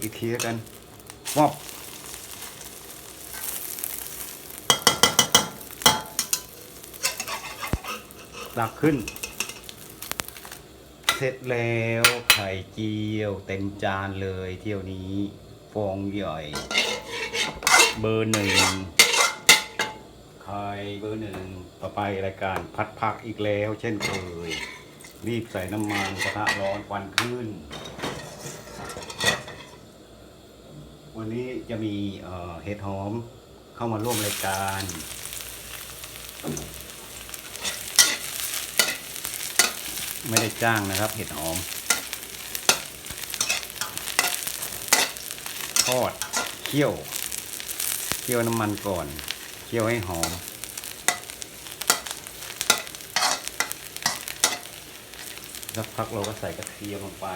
อีกทีกันมอบตักขึ้น เสร็จแล้วไข่เจียวเต็มจานเลยเที่ยวนี้ ฟองใหญ่ เบอร์หนึ่งไข่เบอร์หนึ่งต่อไปรายการพัดผักอีกแล้ว เช่นเคย รีบใส่น้ำมันกระทะร้อนควันขึ้น วันนี้จะมีเห็ดหอมเข้ามาร่วมรายการ ไม่ได้จ้างนะครับ เห็ดหอม ทอดเคี่ยวเคี่ยวน้ำมันก่อนเคี่ยวให้หอมสักพักเราก็ใส่กระเทียมลงไป